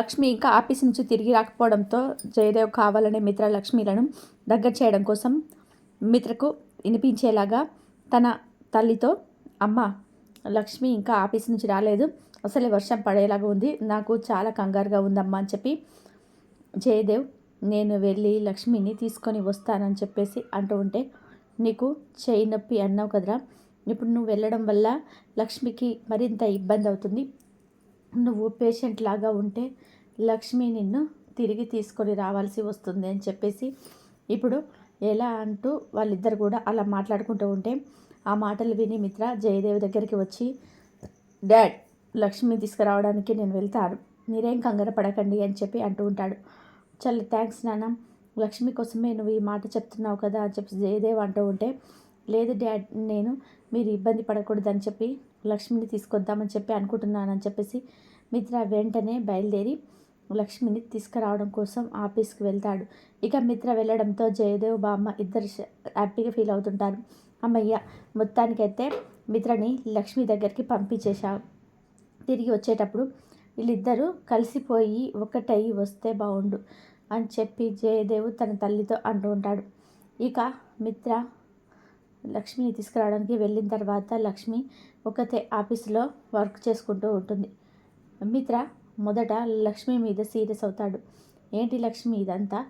లక్ష్మి ఇంకా ఆఫీస్ నుంచి తిరిగి రాకపోవడంతో జయదేవ్ కావాలనే మిత్ర లక్ష్మిలను దగ్గర చేయడం కోసం మిత్రకు వినిపించేలాగా తన తల్లితో అమ్మ లక్ష్మి ఇంకా ఆఫీస్ నుంచి రాలేదు. అసలే వర్షం పడేలాగా ఉంది. నాకు చాలా కంగారుగా ఉందమ్మా అని చెప్పి జయదేవ్ నేను వెళ్ళి లక్ష్మిని తీసుకొని వస్తానని చెప్పేసి అంటూ ఉంటే నీకు చేయి నొప్పి అన్నావు కదరా. ఇప్పుడు నువ్వు వెళ్ళడం వల్ల లక్ష్మికి మరింత ఇబ్బంది అవుతుంది. నువ్వు పేషెంట్ లాగా ఉంటే లక్ష్మి నిన్ను తిరిగి తీసుకొని రావాల్సి వస్తుంది అని చెప్పేసి ఇప్పుడు ఎలా అంటూ వాళ్ళిద్దరు కూడా అలా మాట్లాడుకుంటూ ఉంటే ఆ మాటలు విని మిత్ర జయదేవి దగ్గరికి వచ్చి డాడ్ లక్ష్మి తీసుకురావడానికి నేను వెళ్తాను. మీరేం కంగారు పడకండి అని చెప్పి అంటూ ఉంటాడు. చాలా థ్యాంక్స్ నాన్న. లక్ష్మి కోసమే నువ్వు ఈ మాట చెప్తున్నావు కదా అని చెప్పి జయదేవ్ అంటూ ఉంటే లేదు డాడ్ నేను మీరు ఇబ్బంది పడకూడదని చెప్పి లక్ష్మిని తీసుకొద్దామని చెప్పి అనుకుంటున్నానని చెప్పేసి మిత్ర వెంటనే బయలుదేరి లక్ష్మిని తీసుకురావడం కోసం ఆఫీస్కి వెళ్తాడు. ఇక మిత్ర వెళ్ళడంతో జయదేవ్ బామ్మ ఇద్దరు హ్యాపీగా ఫీల్ అవుతుంటారు. అమ్మయ్య మొత్తానికైతే మిత్రని లక్ష్మి దగ్గరికి పంపించేశావు. తిరిగి వచ్చేటప్పుడు వీళ్ళిద్దరూ కలిసిపోయి ఒకటయి వస్తే బాగుండు అని చెప్పి జయదేవ్ తన తల్లితో అంటూ ఉంటాడు. ఇక మిత్ర లక్ష్మిని తీసుకురావడానికి వెళ్ళిన తర్వాత లక్ష్మి ఒకతే ఆఫీసులో వర్క్ చేసుకుంటూ ఉంటుంది. మిత్ర మొదట లక్ష్మి మీద సీరియస్ అవుతాడు. ఏంటి లక్ష్మి ఇదంతా?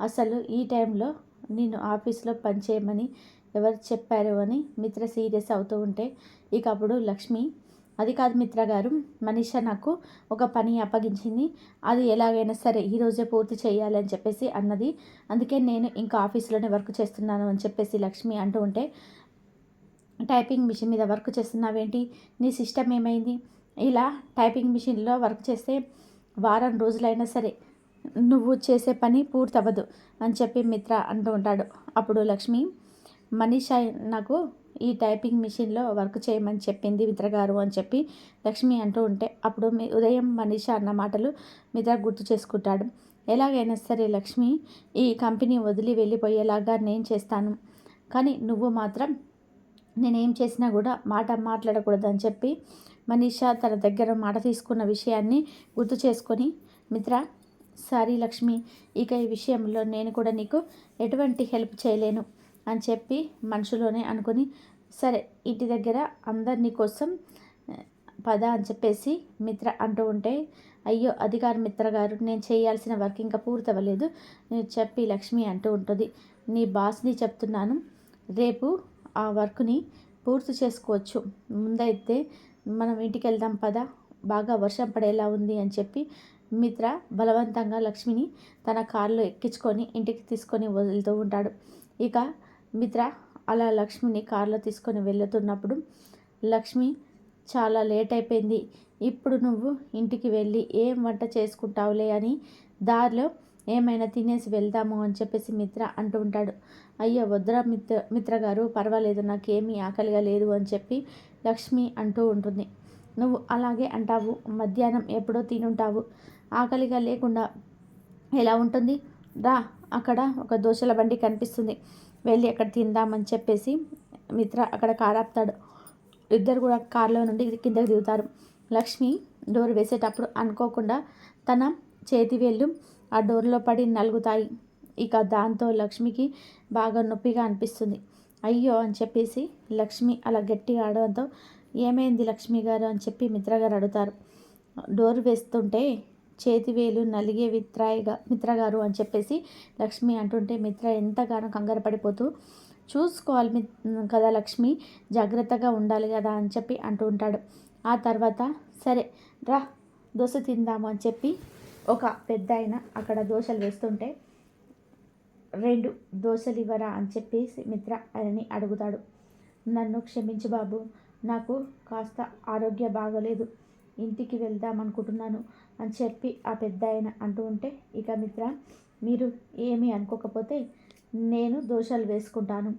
అసలు ఈ టైంలో నేను ఆఫీస్లో పనిచేయమని ఎవరు చెప్పారు అని మిత్ర సీరియస్ అవుతూ ఉంటే ఇక అప్పుడు లక్ష్మి అది కాదు మిత్ర గారు మనీష నాకు ఒక పని అప్పగించింది. అది ఎలాగైనా సరే ఈరోజే పూర్తి చేయాలి అని చెప్పేసి అన్నది. అందుకే నేను ఇంకా ఆఫీస్లోనే వర్క్ చేస్తున్నాను అని చెప్పేసి లక్ష్మి అంటూ ఉంటే టైపింగ్ మిషన్ మీద వర్క్ చేస్తున్నావేంటి? నీ సిస్టమ్ ఏమైంది? ఇలా టైపింగ్ మిషన్లో వర్క్ చేస్తే వారం రోజులైనా సరే నువ్వు చేసే పని పూర్తవ్వదు అని చెప్పి మిత్ర అంటూ ఉంటాడు. అప్పుడు లక్ష్మి మనీష నాకు ఈ టైపింగ్ మిషన్లో వర్క్ చేయమని చెప్పింది మిత్ర గారు అని చెప్పి లక్ష్మి అంటూ ఉంటే అప్పుడు మీ ఉదయం మనీష అన్న మాటలు మిత్ర గుర్తు చేసుకుంటాడు. ఎలాగైనా సరే లక్ష్మి ఈ కంపెనీ వదిలి వెళ్ళిపోయేలాగా నేను చేస్తాను. కానీ నువ్వు మాత్రం నేనేం చేసినా కూడా మాట మాట్లాడకూడదు అని చెప్పి మనీషా తన దగ్గర మాట తీసుకున్న విషయాన్ని గుర్తు చేసుకొని మిత్ర సారీ లక్ష్మి ఇక ఈ విషయంలో నేను కూడా నీకు ఎటువంటి హెల్ప్ చేయలేను. అని చెప్పి మనసులోనే అనుకుని సరే ఇంటి దగ్గర అందరినీ కోసం పద అని చెప్పేసి మిత్ర అంటూ ఉంటే అయ్యో అధికారి మిత్ర గారు నేను చేయాల్సిన వర్క్ ఇంకా పూర్తవ్వలేదు. చెప్పి లక్ష్మి అంటూ ఉంటుంది నీ బాస్ని చెప్తున్నాను రేపు ఆ వర్క్ని పూర్తి చేసుకోవచ్చు. ముందైతే మనం ఇంటికి వెళ్దాం పద బాగా వర్షం పడేలా ఉంది అని చెప్పి మిత్ర బలవంతంగా లక్ష్మిని తన కారులో ఎక్కించుకొని ఇంటికి తీసుకొని వెళ్తూ ఉంటాడు. ఇక మిత్ర అలా లక్ష్మిని కారులో తీసుకొని వెళ్తున్నప్పుడు లక్ష్మి చాలా లేట్ అయిపోయింది. ఇప్పుడు నువ్వు ఇంటికి వెళ్ళి ఏం వంట చేసుకుంటావులే అని దారిలో ఏమైనా తినేసి వెళ్దాము అని చెప్పేసి మిత్ర అంటూ ఉంటాడు. అయ్యో వద్దురా మిత్ర మిత్ర గారు పర్వాలేదు నాకేమీ ఆకలిగా లేదు అని చెప్పి లక్ష్మి అంటూ ఉంటుంది. నువ్వు అలాగే అంటావు మధ్యాహ్నం ఎప్పుడో తినుంటావు. ఆకలిగా లేకుండా ఎలా ఉంటుంది? రా అక్కడ ఒక దోశల బండి కనిపిస్తుంది. వెళ్ళి అక్కడ తిందామని చెప్పేసి మిత్ర అక్కడ కారు ఆపుతాడు. ఇద్దరు కూడా కారులో నుండి కిందకి దిగుతారు. లక్ష్మి డోర్ వేసేటప్పుడు అనుకోకుండా తన చేతి వేళ్ళు ఆ డోర్లో పడి నలుగుతాయి. ఇక దాంతో లక్ష్మికి బాగా నొప్పిగా అనిపిస్తుంది. అయ్యో అని చెప్పేసి లక్ష్మి అలా గట్టిగా ఆడడంతో ఏమైంది లక్ష్మి గారు? అని చెప్పి మిత్రగారు అడుగుతారు. డోర్ వేస్తుంటే చేతివేలు నలిగే విత్రాయిగా మిత్రగారు అని చెప్పేసి లక్ష్మి అంటుంటే మిత్ర ఎంతగానో కంగారు పడిపోతూ చూసుకోవాలి కదా లక్ష్మి జాగ్రత్తగా ఉండాలి కదా అని చెప్పి అంటూ ఉంటాడు. ఆ తర్వాత సరే రా దోశ తిందాము అని చెప్పి ఒక పెద్ద ఆయన అక్కడ దోశలు వేస్తుంటే రెండు దోశలు ఇవ్వరా అని చెప్పేసి మిత్ర ఆయనని అడుగుతాడు. నన్ను క్షమించు బాబు నాకు కాస్త ఆరోగ్య బాగలేదు. ఇంటికి వెళ్దాం అనుకుంటున్నాను. అని చెప్పి ఆ పెద్ద ఆయన అంటూ ఉంటే ఇక మిత్ర మీరు ఏమీ అనుకోకపోతే నేను దోషాలు వేసుకుంటాను.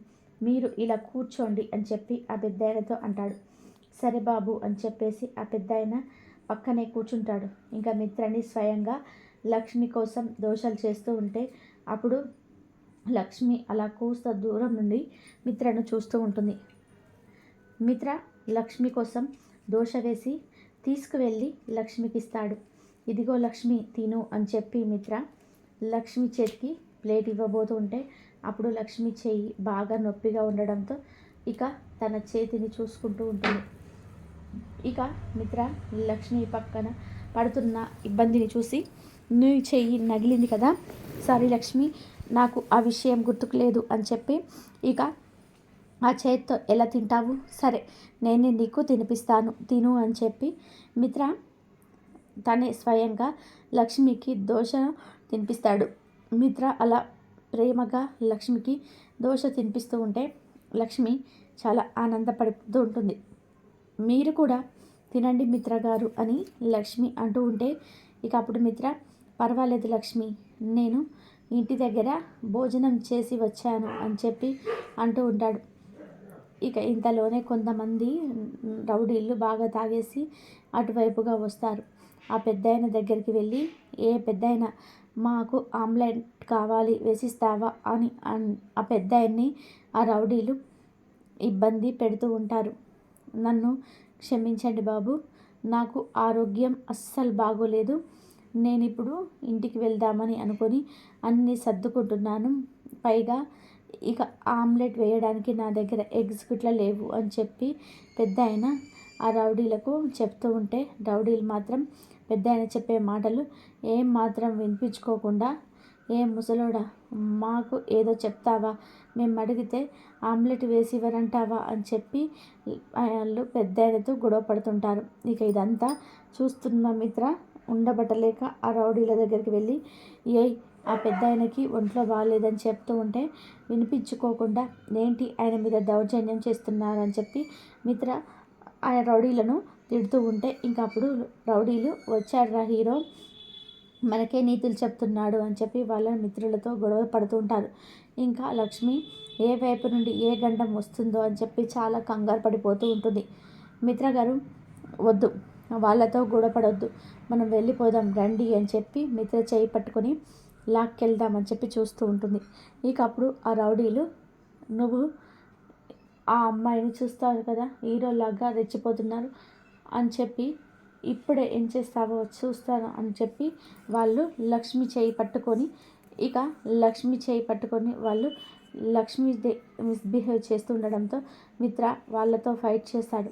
మీరు ఇలా కూర్చోండి అని చెప్పి ఆ పెద్ద ఆయనతో అంటాడు. సరే బాబు అని చెప్పేసి ఆ పెద్ద ఆయన పక్కనే కూర్చుంటాడు. ఇంకా మిత్రని స్వయంగా లక్ష్మి కోసం దోషాలు చేస్తూ ఉంటే అప్పుడు లక్ష్మి అలా కూస్త దూరం నుండి మిత్రను చూస్తూ ఉంటుంది. మిత్ర లక్ష్మి కోసం దోశ వేసి తీసుకువెళ్ళి లక్ష్మికి ఇస్తాడు ఇదిగో లక్ష్మి తిను అని చెప్పి మిత్ర లక్ష్మి చేతికి ప్లేట్ ఇవ్వబోతుంటే అప్పుడు లక్ష్మి చేయి బాగా నొప్పిగా ఉండడంతో ఇక తన చేతిని చూసుకుంటూ ఉంటుంది. ఇక మిత్ర లక్ష్మి పక్కన పడుతున్న ఇబ్బందిని చూసి నువ్వు చెయ్యి నగిలింది కదా? సారీ లక్ష్మి నాకు ఆ విషయం గుర్తుకు లేదు అని చెప్పి ఇక ఆ చేతితో ఎలా తింటావు? సరే నేనే నీకు తినిపిస్తాను తిను అని చెప్పి మిత్ర తనే స్వయంగా లక్ష్మికి దోశ తినిపిస్తాడు. మిత్ర అలా ప్రేమగా లక్ష్మికి దోశ తినిపిస్తూ ఉంటే లక్ష్మి చాలా ఆనందపడుతూ ఉంటుంది. మీరు కూడా తినండి మిత్ర గారు అని లక్ష్మి అంటూ ఉంటే ఇక అప్పుడు మిత్ర పర్వాలేదు లక్ష్మి నేను ఇంటి దగ్గర భోజనం చేసి వచ్చాను అని చెప్పి అంటూ ఉంటాడు. ఇక ఇంతలోనే కొంతమంది రౌడీళ్ళు బాగా తాగేసి అటువైపుగా వస్తారు. ఆ పెద్ద దగ్గరికి వెళ్ళి ఏ పెద్ద మాకు ఆమ్లెట్ కావాలి వేసిస్తావా? అని ఆ పెద్ద ఆ రౌడీలు ఇబ్బంది పెడుతూ ఉంటారు. నన్ను క్షమించండి బాబు నాకు ఆరోగ్యం అస్సలు బాగోలేదు. నేను ఇప్పుడు ఇంటికి వెళ్దామని అనుకొని అన్నీ సర్దుకుంటున్నాను. పైగా ఇక ఆమ్లెట్ వేయడానికి నా దగ్గర ఎగ్స్ గిట్లా లేవు అని చెప్పి పెద్ద ఆయన ఆ రౌడీలకు చెప్తూ ఉంటే రౌడీలు మాత్రం పెద్ద ఆయన చెప్పే మాటలు ఏం మాత్రం వినిపించుకోకుండా ఏం ముసలోడా మాకు ఏదో చెప్తావా? మేము అడిగితే ఆమ్లెట్ వేసి ఇవ్వరంటావా అని చెప్పి వాళ్ళు పెద్ద ఆయనతో గొడవ పడుతుంటారు. ఇక ఇదంతా చూస్తున్న మిత్ర ఉండబట్టలేక ఆ రౌడీల దగ్గరికి వెళ్ళి ఏ ఆ పెద్ద ఆయనకి ఒంట్లో బాగాలేదని చెప్తూ ఉంటే వినిపించుకోకుండా ఏంటి ఆయన మీద దౌర్జన్యం చేస్తున్నారని చెప్పి మిత్ర ఆయన రౌడీలను తిడుతూ ఉంటే ఇంకా అప్పుడు రౌడీలు వచ్చాడ్రా హీరో? మనకే నీతులు చెప్తున్నాడు అని చెప్పి వాళ్ళ మిత్రులతో గొడవ పడుతూ ఉంటారు. ఇంకా లక్ష్మి ఏ వైపు నుండి ఏ గండం వస్తుందో అని చెప్పి చాలా కంగారు పడిపోతూ ఉంటుంది. మిత్ర గారు వద్దు వాళ్ళతో గొడవపడొద్దు మనం వెళ్ళిపోదాం రండి అని చెప్పి మిత్ర చేయి పట్టుకొని లాక్కెళ్దామని చెప్పి చూస్తూ ఉంటుంది. ఇక అప్పుడు ఆ రౌడీలు నువ్వు ఆ అమ్మాయిని చూస్తావు కదా హీరోలాగా రెచ్చిపోతున్నారు. అని చెప్పి ఇప్పుడే ఏం చేస్తావో చూస్తాను అని చెప్పి వాళ్ళు లక్ష్మి చేయి పట్టుకొని ఇక లక్ష్మి చేయి పట్టుకొని వాళ్ళు లక్ష్మి మిస్బిహేవ్ చేస్తుండడంతో మిత్ర వాళ్ళతో ఫైట్ చేస్తాడు.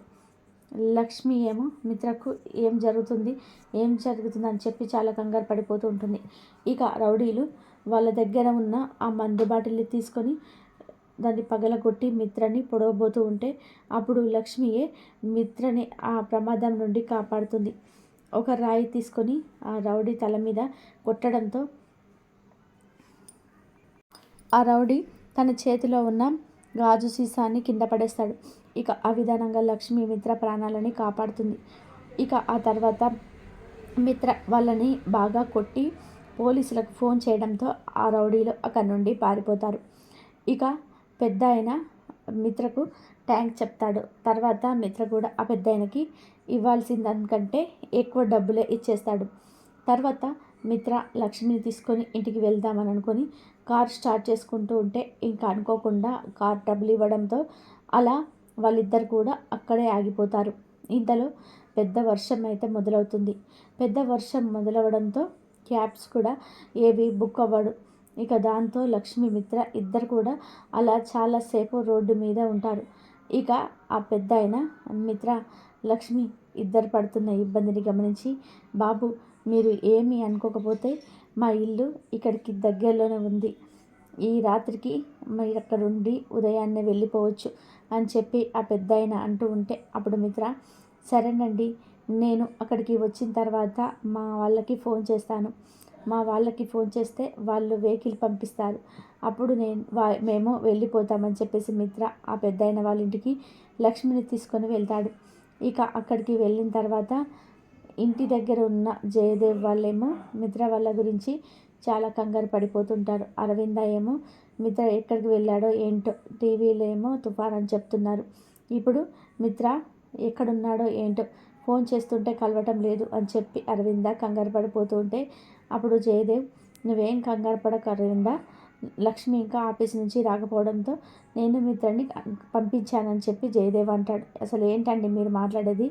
లక్ష్మి ఏమో మిత్రకు ఏం జరుగుతుంది ఏం జరుగుతుంది అని చెప్పి చాలా కంగారు పడిపోతూ ఉంటుంది. ఇక రౌడీలు వాళ్ళ దగ్గర ఉన్న ఆ మందు బాటిల్ని తీసుకొని దాన్ని పగలగొట్టి మిత్రని పొడవబోతూ ఉంటే అప్పుడు లక్ష్మియే మిత్రని ఆ ప్రమాదం నుండి కాపాడుతుంది. ఒక రాయి తీసుకొని ఆ రౌడీ తల మీద కొట్టడంతో ఆ రౌడీ తన చేతిలో ఉన్న గాజు సీసాన్ని కింద పడేస్తాడు. ఇక ఆ విధానంగా లక్ష్మి మిత్ర ప్రాణాలని కాపాడుతుంది. ఇక ఆ తర్వాత మిత్ర వాళ్ళని బాగా కొట్టి పోలీసులకు ఫోన్ చేయడంతో ఆ రౌడీలు అక్కడి నుండి పారిపోతారు. ఇక పెద్ద ఆయన మిత్రకు ట్యాంక్ చెప్తాడు. తర్వాత మిత్ర కూడా ఆ పెద్ద ఆయనకి ఇవ్వాల్సిన దానికంటే ఎక్కువ డబ్బులే ఇచ్చేస్తాడు. తర్వాత మిత్ర లక్ష్మిని తీసుకొని ఇంటికి వెళ్దామని అనుకొని కార్ స్టార్ట్ చేసుకుంటూ ఉంటే ఇంకా అనుకోకుండా కార్ డబ్బులు ఇవ్వడంతో అలా వాళ్ళిద్దరు కూడా అక్కడే ఆగిపోతారు. ఇంతలో పెద్ద వర్షం అయితే మొదలవుతుంది. పెద్ద వర్షం మొదలవడంతో క్యాబ్స్ కూడా ఏవి బుక్ అవ్వడు. ఇక దాంతో లక్ష్మి మిత్ర ఇద్దరు కూడా అలా చాలాసేపు రోడ్డు మీద ఉంటారు. ఇక ఆ పెద్ద ఆయన మిత్ర లక్ష్మి ఇద్దరు పడుతున్న ఇబ్బందిని గమనించి బాబు మీరు ఏమీ అనుకోకపోతే మా ఇల్లు ఇక్కడికి దగ్గరలోనే ఉంది. ఈ రాత్రికి మీరు అక్కడ ఉండి ఉదయాన్నే వెళ్ళిపోవచ్చు అని చెప్పి ఆ పెద్ద ఆయన అంటూ ఉంటే అప్పుడు మిత్ర సరేనండి నేను అక్కడికి వచ్చిన తర్వాత మా వాళ్ళకి ఫోన్ చేస్తాను. మా వాళ్ళకి ఫోన్ చేస్తే వాళ్ళు వెహికల్ పంపిస్తారు. అప్పుడు నేను వా మేము వెళ్ళిపోతామని చెప్పేసి మిత్ర ఆ పెద్దయిన వాళ్ళ ఇంటికి లక్ష్మిని తీసుకొని వెళ్తాడు. ఇక అక్కడికి వెళ్ళిన తర్వాత ఇంటి దగ్గర ఉన్న జయదేవ్ వాళ్ళేమో మిత్ర వాళ్ళ గురించి చాలా కంగారు పడిపోతుంటారు. అరవింద ఏమో మిత్ర ఎక్కడికి వెళ్ళాడో ఏంటో టీవీలో ఏమో తుఫాన్ అని చెప్తున్నారు. ఇప్పుడు మిత్ర ఎక్కడున్నాడో ఏంటో ఫోన్ చేస్తుంటే కలవటం లేదు అని చెప్పి అరవింద కంగారు పడిపోతుంటే అప్పుడు జయదేవ్ నువ్వేం కంగారు పడక అరవింద లక్ష్మి ఇంకా ఆఫీస్ నుంచి రాకపోవడంతో నేను మిత్రని పంపించానని చెప్పి జయదేవ్ అంటాడు. అసలు ఏంటండి మీరు మాట్లాడేది?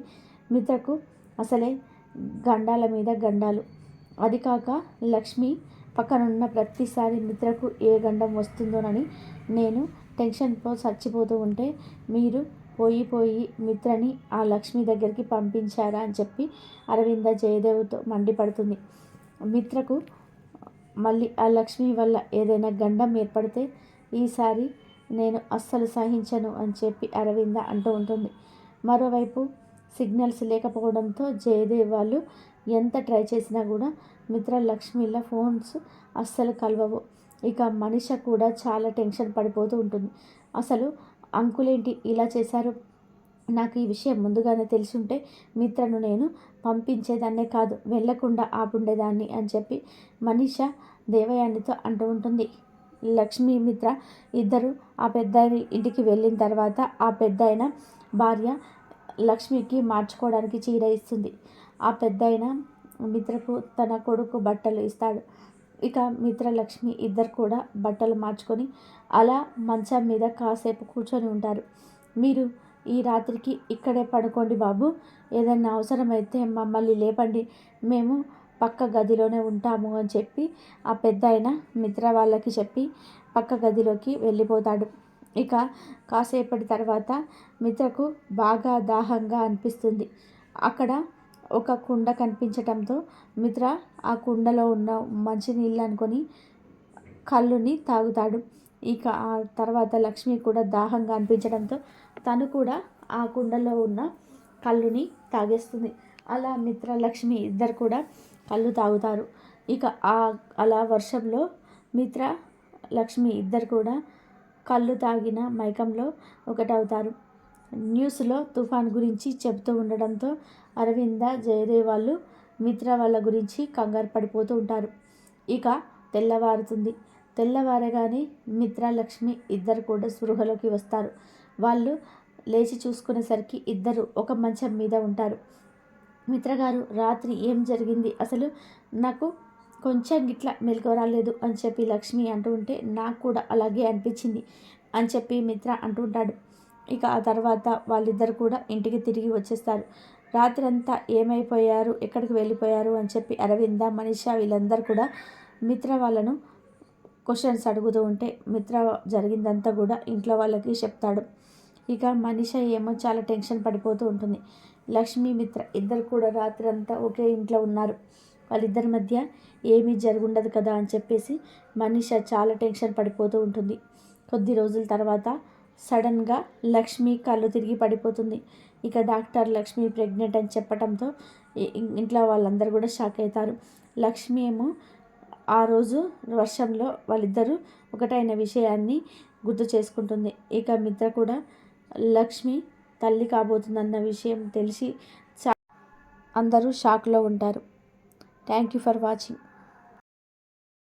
మిత్రకు అసలే గండాల మీద గండాలు. అది కాక లక్ష్మి పక్కనున్న ప్రతిసారి మిత్రకు ఏ గండం వస్తుందోనని నేను టెన్షన్తో చచ్చిపోతూ ఉంటే మీరు పోయి పోయి మిత్రని ఆ లక్ష్మి దగ్గరికి పంపించారా? అని చెప్పి అరవింద జయదేవ్తో మండిపడుతుంది. మిత్రకు మళ్ళీ ఆ లక్ష్మి వల్ల ఏదైనా గండం ఏర్పడితే ఈసారి నేను అస్సలు సహించను అని చెప్పి అరవింద అంటూ ఉంటుంది. మరోవైపు సిగ్నల్స్ లేకపోవడంతో జయదేవ్ వాళ్ళు ఎంత ట్రై చేసినా కూడా మిత్ర లక్ష్మిల ఫోన్స్ అస్సలు కలవవు. ఇక మనిష కూడా చాలా టెన్షన్ పడిపోతూ ఉంటుంది. అసలు అంకులేంటి ఇలా చేశారు? నాకు ఈ విషయం ముందుగానే తెలిసుంటే మిత్రను నేను పంపించేదాన్నే కాదు వెళ్ళకుండా ఆపుండేదాన్ని అని చెప్పి మనీష దేవయానితో అంటూ ఉంటుంది. లక్ష్మీ మిత్ర ఇద్దరు ఆ పెద్ద ఇంటికి వెళ్ళిన తర్వాత ఆ పెద్ద భార్య లక్ష్మికి మార్చుకోవడానికి చీర ఇస్తుంది. ఆ పెద్ద మిత్రకు తన కొడుకు బట్టలు ఇస్తాడు. ఇక మిత్ర లక్ష్మి ఇద్దరు కూడా బట్టలు మార్చుకొని అలా మంచం మీద కాసేపు కూర్చొని ఉంటారు. మీరు ఈ రాత్రికి ఇక్కడే పడుకోండి బాబు. ఏదైనా అవసరమైతే మమ్మల్ని లేపండి. మేము పక్క గదిలోనే ఉంటాము అని చెప్పి ఆ పెద్ద ఆయన మిత్ర వాళ్ళకి చెప్పి పక్క గదిలోకి వెళ్ళిపోతాడు. ఇక కాసేపటి తర్వాత మిత్రకు బాగా దాహంగా అనిపిస్తుంది. అక్కడ ఒక కుండ కనిపించటంతో మిత్ర ఆ కుండలో ఉన్న మంచినీళ్ళు అనుకొని కళ్ళుని తాగుతాడు. ఇక ఆ తర్వాత లక్ష్మి కూడా దాహంగా అనిపించడంతో తను కూడా ఆ కుండలో ఉన్న కళ్ళుని తాగేస్తుంది. అలా మిత్ర లక్ష్మి ఇద్దరు కూడా కళ్ళు తాగుతారు. ఇక ఆ అలా వర్షంలో మిత్ర లక్ష్మి ఇద్దరు కూడా కళ్ళు తాగిన మైకంలో ఒకటవుతారు. న్యూస్లో తుఫాన్ గురించి చెబుతూ ఉండడంతో అరవింద జయదేవ్ వాళ్ళు మిత్ర వాళ్ళ గురించి కంగారు పడిపోతూ ఉంటారు. ఇక తెల్లవారుతుంది. తెల్లవారగానే మిత్ర లక్ష్మి ఇద్దరు కూడా స్పృహలోకి వస్తారు. వాళ్ళు లేచి చూసుకునేసరికి ఇద్దరు ఒక మంచం మీద ఉంటారు. మిత్రగారు రాత్రి ఏం జరిగింది? అసలు నాకు కొంచెం గిట్లా మెలకు రాలేదు అని చెప్పి లక్ష్మి అంటూ ఉంటే నాకు కూడా అలాగే అనిపించింది అని చెప్పి మిత్ర అంటుంటాడు ఇక ఆ తర్వాత వాళ్ళిద్దరు కూడా ఇంటికి తిరిగి వచ్చేస్తారు. రాత్రి అంతా ఏమైపోయారు? ఎక్కడికి వెళ్ళిపోయారు? అని చెప్పి అరవింద మనీషా వీళ్ళందరూ కూడా మిత్ర వాళ్ళను క్వశ్చన్స్ అడుగుతూ ఉంటే మిత్ర జరిగిందంతా కూడా ఇంట్లో వాళ్ళకి చెప్తాడు. ఇక మనిష ఏమో చాలా టెన్షన్ పడిపోతూ ఉంటుంది. లక్ష్మీ మిత్ర ఇద్దరు కూడా రాత్రి అంతా ఒకే ఇంట్లో ఉన్నారు. వాళ్ళిద్దరి మధ్య ఏమీ జరుగుండదు కదా అని చెప్పేసి మనిష చాలా టెన్షన్ పడిపోతూ ఉంటుంది. కొద్ది రోజుల తర్వాత సడన్గా లక్ష్మి కళ్ళు తిరిగి పడిపోతుంది. ఇక డాక్టర్ లక్ష్మి ప్రెగ్నెంట్ అని చెప్పడంతో ఇంట్లో వాళ్ళందరూ కూడా షాక్ అవుతారు. లక్ష్మి ఏమో ఆ రోజు వర్షంలో వాళ్ళిద్దరూ ఒకటైన విషయాన్ని గుర్తు చేసుకుంటుంది. ఇక మిత్ర కూడా లక్ష్మి తల్లి కాబోతుందన్న విషయం తెలిసి చా అందరూ షాక్లో ఉంటారు. Thank you for watching.